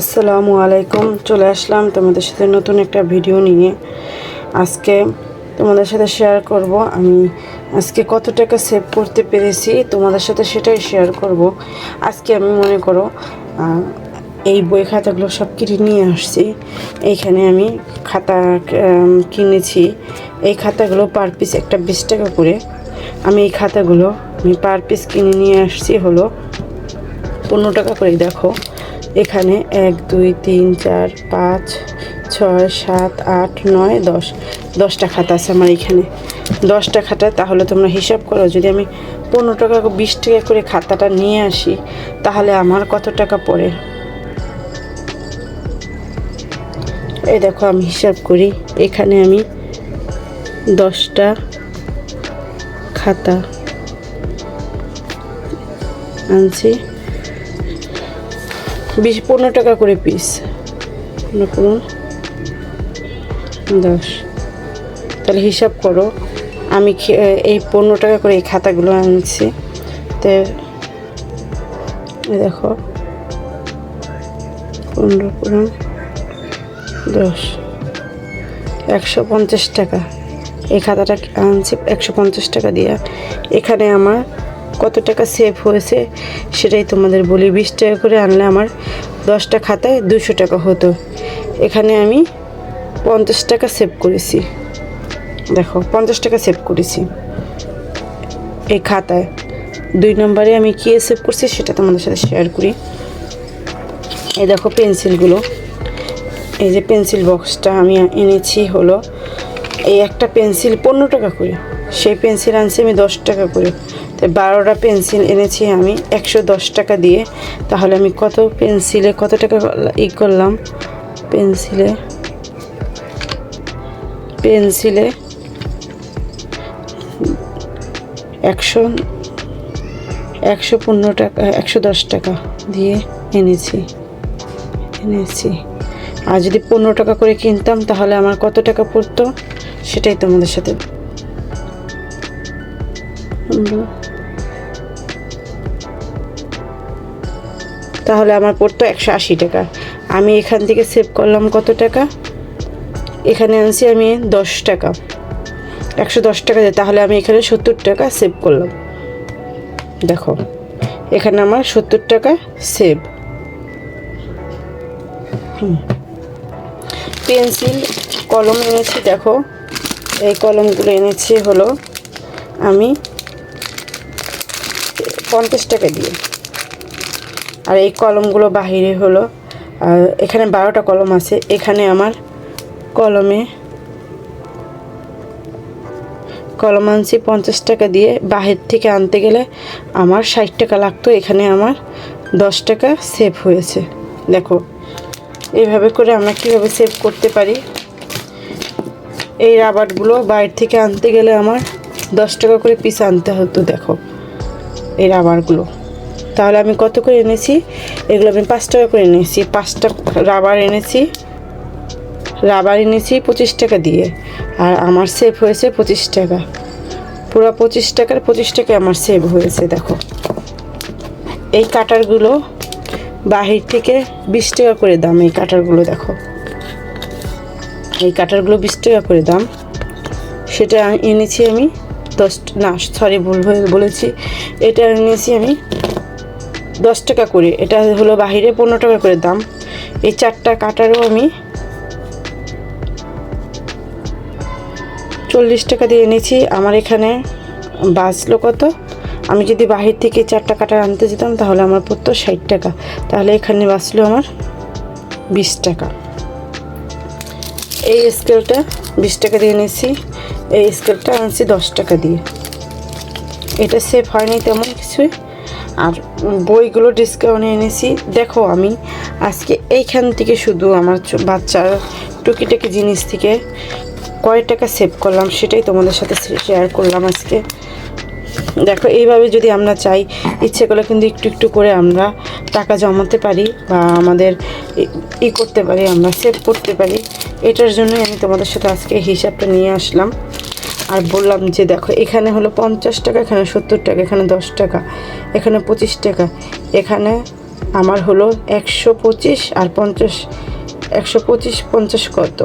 আসসালামু আলাইকুম। চলে আসলাম তোমাদের সাথে নতুন একটা ভিডিও নিয়ে। আজকে তোমাদের সাথে শেয়ার করব। আমি আজকে কত টাকা সেভ করতে পেরেছি তোমাদের সাথে সেটাই শেয়ার করব। আজকে আমি মনে করো এই বই খাতাগুলো সব কিনে নিয়ে আসছি। এইখানে আমি খাতা কিনেছি। এই খাতাগুলো পার পিস একটা বিশ টাকা করে। আমি এই খাতাগুলো আমি পার পিস কিনে নিয়ে আসছি হলো পনেরো টাকা করে, দেখো। এখানে এক, দুই, তিন, চার, পাঁচ, ছয়, সাত, আট, নয়, দশ, দশটা খাতা আছে আমার এখানে। দশটা খাতা, তাহলে তোমরা হিসাব করো, যদি আমি পনেরো টাকা, বিশ টাকা করে খাতাটা নিয়ে আসি, তাহলে আমার কত টাকা পড়ে? এই দেখো, আমি হিসাব করি, এখানে আমি দশটা খাতা আনছি। বিশ, পনেরো টাকা করে পিস পনেরো দশ। তাহলে হিসাব করো, আমি এই পনেরো টাকা করে এই খাতাগুলো আনছি। তো দেখো, পনেরো পনেরো, দশ। একশো পঞ্চাশ টাকা। এই খাতাটা আনছি একশো পঞ্চাশ টাকা দিয়ে। এখানে আমার কত টাকা সেভ হয়েছে, সেটাই তোমাদের বলি। বিশ টাকা করে আনলে আমার দশটা খাতায় দুশো টাকা হতো। এখানে আমি পঞ্চাশ টাকা সেভ করেছি। দেখো, পঞ্চাশ টাকা সেভ করেছি। এই খাতায়। দুই নম্বরে আমি কী সেভ করছি সেটা তোমাদের সাথে শেয়ার করি। এই দেখো পেন্সিলগুলো এই যে পেন্সিল বক্সটা আমি এনেছি হলো এই একটা পেন্সিল পনেরো টাকা করে। সেই পেন্সিল আনছি আমি দশ টাকা করে। বারোটা পেন্সিল এনেছি আমি, একশো দশ টাকা দিয়ে। তাহলে আমি কত পেন্সিলে, কত টাকা ই করলাম? পেন্সিলে পেন্সিলে একশো একশো পনেরো টাকা, একশো দশ টাকা দিয়ে এনেছি এনেছি। আর যদি পনেরো টাকা করে কিনতাম, তাহলে আমার কত টাকা পড়তো? সেটাই তোমাদের সাথে। পনেরো। তাহলে আমার পড়তো একশো আশি টাকা। আমি এখান থেকে সেভ করলাম কত টাকা? এখানে আনছি আমি দশ টাকা। একশো দশ টাকা দিয়ে তাহলে আমি এখানে সত্তর টাকা সেভ করলাম। দেখো, এখানে আমার সত্তর টাকা সেভ পেন্সিল, কলম এনেছি, দেখো। এই কলমগুলো এনেছি হলো আমি পঞ্চাশ টাকা দিয়ে। আর এই কলমগুলো বাহিরে হলো। আর এখানে বারোটা কলম আছে। এখানে আমার কলমে কলম আনছি পঞ্চাশ টাকা দিয়ে। বাহির থেকে আনতে গেলে আমার ষাট টাকা লাগতো। এখানে আমার দশ টাকা সেভ হয়েছে। দেখো, এইভাবে করে আমরা কীভাবে সেভ করতে পারি? এই রাবারগুলো বাইরে থেকে আনতে গেলে আমার দশ টাকা করে পিস আনতে হতো। দেখো, এই রাবারগুলো। তাহলে আমি কত করে এনেছি? এগুলো আমি পাঁচ টাকা করে এনেছি। পাঁচটা রাবার এনেছি। রাবার এনেছি পঁচিশ টাকা দিয়ে। আর আমার সেভ হয়েছে পঁচিশ টাকা। পুরো পঁচিশ টাকার পঁচিশ টাকা আমার সেভ হয়েছে, দেখো। এই কাটারগুলো বাহির থেকে বিশ টাকা করে দাম, এই কাটারগুলো, দেখো। এই কাটারগুলো বিশ টাকা করে দাম। সেটা এনেছি আমি দশ, না সরি ভুল হয়ে বলেছি। এটা এনেছি আমি দশ টাকা করে। এটা হলো বাহিরে পনেরো টাকা করে দাম। এই চারটা কাটারও আমি চল্লিশ টাকা দিয়ে এনেছি। আমার এখানে বাঁচলো কত? আমি যদি বাহির থেকে চারটা কাটার আনতে যেতাম, তাহলে আমার পড়তো ষাট টাকা। তাহলে এখানে বাঁচলো আমার বিশ টাকা। এই স্কেলটা বিশ টাকা দিয়ে এনেছি। এই স্কেলটা আনছি দশ টাকা দিয়ে। এটা সেফ হয়নি তেমন কিছুই। আর বইগুলো ডিসকাউন্টে এনেছি। দেখো আমি আজকে এইখান থেকে শুধু আমার বাচ্চার টুকিটাকি জিনিস থেকে কয় টাকা সেভ করলাম সেটাই তোমাদের সাথে শেয়ার করলাম আজকে। দেখো, এইভাবে যদি আমরা চাই, ইচ্ছে করলে কিন্তু একটু একটু করে আমরা টাকা জমাতে পারি বা আমাদের ই করতে পারি, আমরা সেভ করতে পারি। এটার জন্যই আমি তোমাদের সাথে আজকে হিসাবটা নিয়ে আসলাম। আর বললাম যে দেখো, এখানে হলো পঞ্চাশ টাকা, এখানে সত্তর টাকা, এখানে দশ টাকা, এখানে পঁচিশ টাকা। এখানে আমার হলো একশো পঁচিশ আর পঞ্চাশ, একশো পঁচিশ, পঞ্চাশ কত?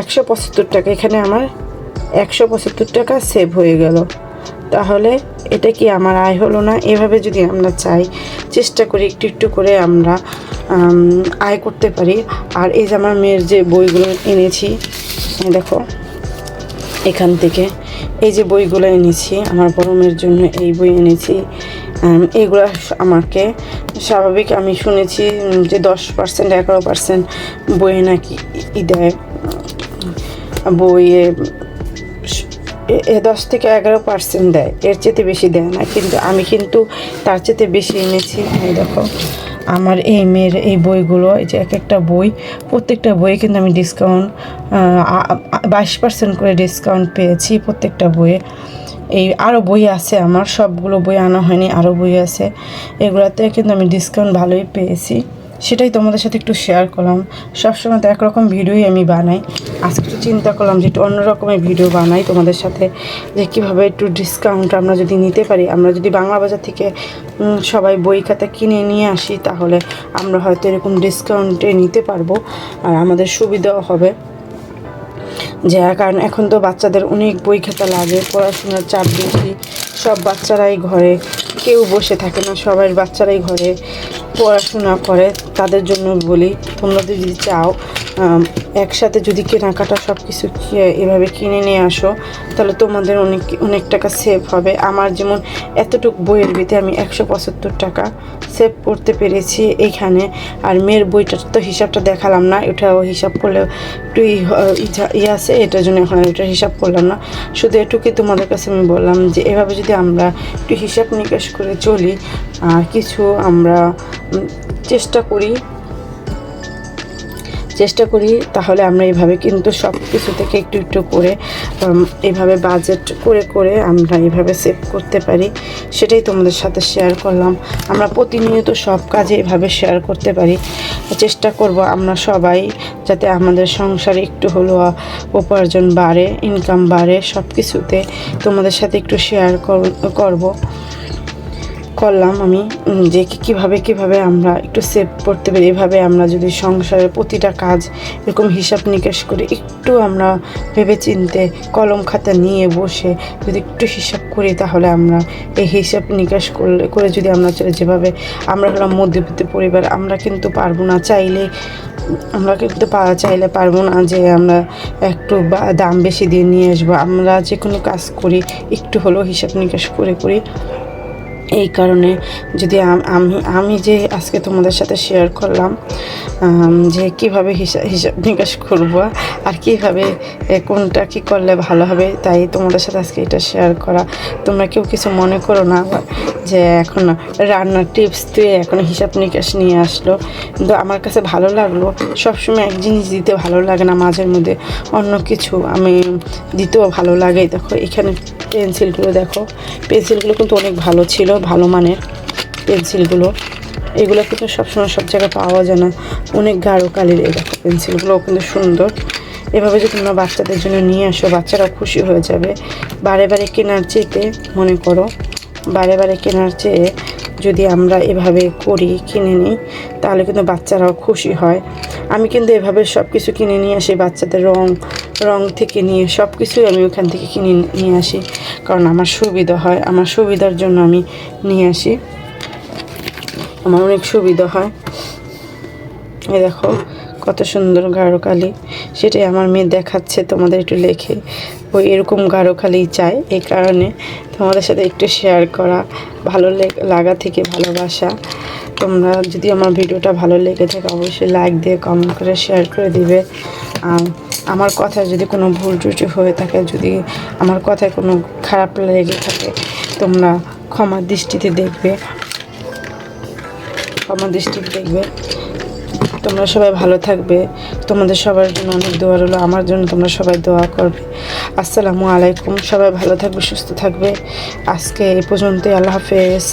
একশো পঁচাত্তর টাকা। এখানে আমার একশো পঁচাত্তর টাকা সেভ হয়ে গেল। তাহলে এটা কি আমার আয় হলো না? এভাবে যদি আমরা চাই, চেষ্টা করি একটু একটু করে আমরা আয় করতে পারি। আর এই যে আমার মেয়ের যে বইগুলো এনেছি দেখো, এখান থেকে এই যে বইগুলো এনেছি, আমার মেয়ের জন্য এই বই এনেছি। এগুলো আমাকে স্বাভাবিক আমি শুনেছি যে দশ পার্সেন্ট, এগারো পার্সেন্ট বইয়ে নাকি ই দেয়। বইয়ে দশ থেকে এগারো পার্সেন্ট দেয়, এর চেয়ে বেশি দেয় না। কিন্তু আমি কিন্তু তার চেয়ে বেশি এনেছি। দেখো আমার এই মেয়ের এই বইগুলো, এই যে এক একটা বই, প্রত্যেকটা বইয়ে কিন্তু আমি ডিসকাউন্ট বাইশ পার্সেন্ট করে ডিসকাউন্ট পেয়েছি প্রত্যেকটা বইয়ে। এই আরও বই আছে আমার, সবগুলো বই আনা হয়নি আরও বই আছে। এগুলোতে কিন্তু আমি ডিসকাউন্ট ভালোই পেয়েছি। সেটাই তোমাদের সাথে একটু শেয়ার করলাম। সবসময় তো একরকম ভিডিওই আমি বানাই। আজকে একটু চিন্তা করলাম যে একটু অন্য রকমের ভিডিও বানাই তোমাদের সাথে, যে কীভাবে একটু ডিসকাউন্ট আমরা যদি নিতে পারি, আমরা যদি বাংলা বাজার থেকে সবাই বই খাতা কিনে নিয়ে আসি, তাহলে আমরা হয়তো এরকম ডিসকাউন্টে নিতে পারব, আর আমাদের সুবিধাও হবে। যে, কারণ এখন তো বাচ্চাদের অনেক বই খাতা লাগে, পড়াশোনার চাপ বেশি, সব বাচ্চারাই ঘরে, কেউ বসে থাকে না, সবাই বাচ্চারাই ঘরে। পড়াশোনা করে তাদের জন্য বলি তোমরা যদি চাও একসাথে যদি কেনাকাটা সব কিছু এভাবে কিনে নিয়ে আসো, তাহলে তোমাদের অনেক অনেক টাকা সেভ হবে। আমার যেমন এতটুকু বইয়ের ভিতরে আমি একশো পঁচাত্তর টাকা সেভ করতে পেরেছি এইখানে আর মেয়ের বইটার তো হিসাবটা দেখালাম না, এটাও হিসাব করলে একটু ই আছে, এটার জন্য এখন এটা হিসাব করলাম না। শুধু এটুকুই তোমাদের কাছে আমি বললাম যে, এভাবে যদি আমরা একটু হিসাব নিকাশ করে চলি আর কিছু আমরা চেষ্টা করি চেষ্টা করি তাহলে আমরা এইভাবে কিন্তু সব কিছু থেকে একটু একটু করে উম, এইভাবে বাজেট করে করে আমরা এইভাবে সেভ করতে পারি। সেটাই তোমাদের সাথে শেয়ার করলাম। আমরা প্রতিনিয়ত সব কাজে এভাবে শেয়ার করতে পারি। চেষ্টা করব আমরা সবাই যাতে আমাদের সংসারে একটু হলেও উপার্জন বাড়ে ইনকাম বাড়ে সব কিছুতে তোমাদের সাথে একটু শেয়ার করব। করলাম আমি যে কীভাবে কীভাবে আমরা একটু সেভ করতে পারি, এভাবে আমরা যদি সংসারের প্রতিটা কাজ এরকম হিসাব নিকাশ করে একটু আমরা ভেবে চিনতে কলম খাতা নিয়ে বসে যদি একটু হিসাব করি, তাহলে আমরা এই হিসাব নিকাশ করলে করে যদি আমরা চলে যেভাবে আমরা হলাম মধ্যবিত্ত পরিবার, আমরা কিন্তু পারব না চাইলে, আমরা কিন্তু চাইলে পারব না যে আমরা একটু দাম বেশি দিয়ে নিয়ে আসব। আমরা যে কোনো কাজ করি, একটু হলেও হিসাব নিকাশ করে করি এই কারণে যদি আমি আমি যে আজকে তোমাদের সাথে শেয়ার করলাম যে কীভাবে হিসাব হিসাব নিকাশ করব আর কীভাবে কোনটা কি করলে ভালো হবে, তাই তোমাদের সাথে আজকে এটা শেয়ার করা। তোমরা কেউ কিছু মনে করো না যে এখন রান্নার টিপস দিয়ে এখন হিসাব নিকাশ নিয়ে আসলো। কিন্তু আমার কাছে ভালো লাগল, সবসময় এক জিনিস দিতে ভালো লাগে না মাঝের মধ্যে, অন্য কিছু আমি দিতেও ভালো লাগে। দেখো, এখানে পেন্সিলগুলো দেখো পেন্সিলগুলো কিন্তু অনেক ভালো ছিল ভালো মানের পেন্সিলগুলো। এগুলো কিন্তু সবসময় সব জায়গায় পাওয়া যায় না। অনেক গাঢ় কালির এই দেখো পেন্সিলগুলোও কিন্তু সুন্দর। এভাবে যদি তোমরা বাচ্চাদের জন্য নিয়ে আসো বাচ্চারাও খুশি হয়ে যাবে। বারে বারে কেনার চেয়েতে মনে করো, বারে বারে কেনার চেয়ে যদি আমরা এভাবে করি, কিনে নিই, তাহলে কিন্তু বাচ্চারাও খুশি হয়। আমি কিন্তু এভাবে সব কিছু কিনে নিয়ে আসি, বাচ্চাদের রং রং থেকে নিয়ে সব কিছুই আমি ওখান থেকে কিনে নিয়ে আসি। কারণ আমার সুবিধা হয়, আমার সুবিধার জন্য আমি নিয়ে আসি। আমার অনেক সুবিধা হয়। এই দেখো কত সুন্দর গাঢ় কালি সেটাই আমার মেয়ে দেখাচ্ছে তোমাদের একটু লেখে ওই এরকম গাঢ় কালি চাই এই কারণে তোমাদের সাথে একটু শেয়ার করা, ভালো লেগ- থেকে ভালোবাসা। তোমরা যদি আমার ভিডিওটা ভালো লেগে থাকে অবশ্যই লাইক দিয়ে কমেন্ট করে শেয়ার করে দিবে। আর আমার কথায় যদি কোনো ভুল ত্রুটি হয়ে থাকে, যদি আমার কথায় কোনো খারাপ লেগে থাকে, তোমরা ক্ষমার দৃষ্টিতে দেখবে। ক্ষমার দৃষ্টিতে দেখবে। তোমরা সবাই ভালো থাকবে। তোমাদের সবার জন্য অনেক দোয়া রইল, আমার জন্য তোমরা সবাই দোয়া করবে। আসসালামু আলাইকুম, সবাই ভালো থাকবে, সুস্থ থাকবে। আজকে এই পর্যন্তই, আল্লাহ হাফেজ।